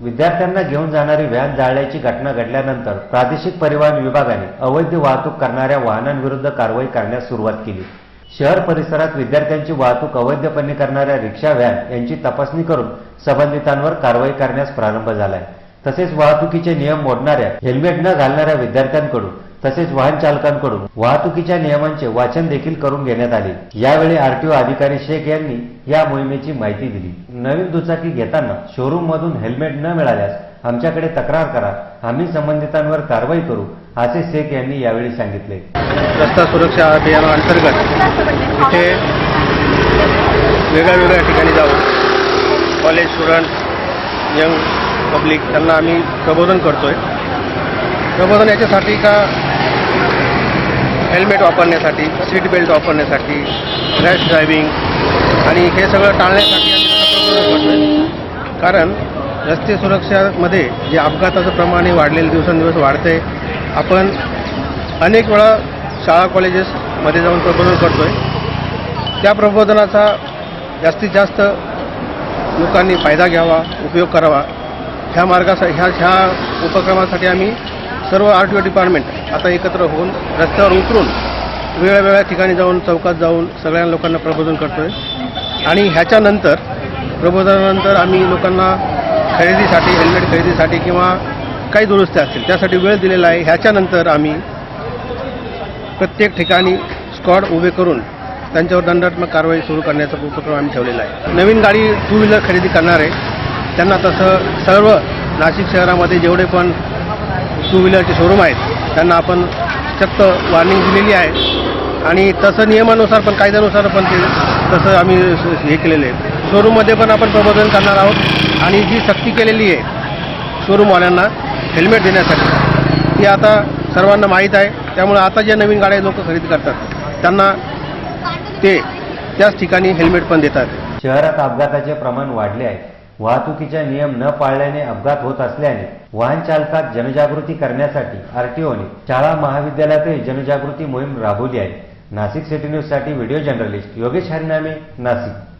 विद्यार्थ्यांना घेऊन जाणारी व्हॅन जाळल्याची घटना घडल्यानंतर प्रादेशिक परिवहन विभागाने अवैध वाहतूक करणाऱ्या वाहनांविरुद्ध कारवाई करण्यास सुरुवात केली. शहर परिसरात विद्यार्थ्यांची वाहतूक अवैधपणे करणाऱ्या रिक्षा व्हॅन यांची तपासणी करून संबंधितांवर कारवाई करण्यास प्रारंभ झालाय. तसेच वाहतुकीचे नियम मोडणाऱ्या हेल्मेट न घालणाऱ्या विद्यार्थ्यांकडून तसेच वाहन चालकांकडून वाहतुकीच्या नियमांचे वाचन देखील करून घेण्यात आले. यावेळी आरटीओ अधिकारी शेख यांनी या मोहिमेची माहिती दिली. नवीन दुचाकी घेताना शोरूम मधून हेल्मेट न मिळाल्यास आमच्याकडे तक्रार करा. आम्ही संबंधितांवर कारवाई करू असे शेख यांनी यावेळी सांगितले. रस्ता सुरक्षा अभियानाअंतर्गत इथे वेगळ्या वेगळ्या ठिकाणी जाऊन कॉलेज स्टुडंट यंग पब्लिक त्यांना आम्ही प्रबोधन करतोय. प्रबोधन याच्यासाठी का हेल्मेट वापरण्यासाठी सीट बेल्ट वापरण्यासाठी रॅश ड्रायव्हिंग आणि हे सगळं टाळण्यासाठी आम्ही कारण रस्ते सुरक्षामध्ये जे अपघाताचं प्रमाण हे वाढलेलं दिवसेंदिवस वाढतंय आपण अनेक वेळा शाळा कॉलेजेसमध्ये जाऊन प्रबोधन करतो आहे त्या प्रबोधनाचा जास्तीत जास्त लोकांनी फायदा घ्यावा उपयोग करावा. ह्या मार्गासाठी ह्या ह्या उपक्रमासाठी आम्ही सर्व आर टी ओ डिपार्टमेंट आता एकत्र होऊन रस्त्यावर उतरून वेगळ्या ठिकाणी जाऊन चौकात जाऊन सगळ्या लोकांना प्रबोधन करतो आहे आणि ह्याच्यानंतर प्रबोधनानंतर आम्ही लोकांना खरेदीसाठी हेल्मेट खरेदीसाठी किंवा काही दुरुस्ती असतील त्यासाठी वेळ दिलेला आहे. ह्याच्यानंतर आम्ही प्रत्येक ठिकाणी स्क्वॉड उभे करून त्यांच्यावर दंडात्मक कारवाई सुरू करण्याचा उपक्रम आम्ही ठेवलेला आहे. नवीन गाडी टू व्हीलर खरेदी करणार आहे त्यांना तसं सर्व नाशिक शहरामध्ये जेवढे पण टू व्हीलरचे शोरूम आहेत. त्यांना आपण सक्त वॉर्निंग दिलेली आहे. आणि तसं नियमानुसार पण कायद्यानुसार पण ते तसं आम्ही हे केलेलं आहे. शोरूममध्ये पण आपण प्रबोधन करणार आहोत. आणि जी सक्ती केलेली आहे शोरूमवाल्यांना हेल्मेट देण्यासाठी ती आता सर्वांना माहीत आहे. त्यामुळे आता ज्या नवीन गाड्या लोक खरेदी करतात त्यांना ते त्याच ठिकाणी हेल्मेट पण देतात. शहरात अपघाताचे प्रमाण वाढले आहे. वाहतुकीचे नियम न पाळल्याने अपघात होत असल्याने वाहन चालकात जनजागृती करण्यासाठी आरटीओने शाळा महाविद्यालयातही जनजागृती मोहीम राबवली आहे. नाशिक सिटी न्यूजसाठी व्हिडिओ जर्नलिस्ट योगेश हरिनामे नाशिक.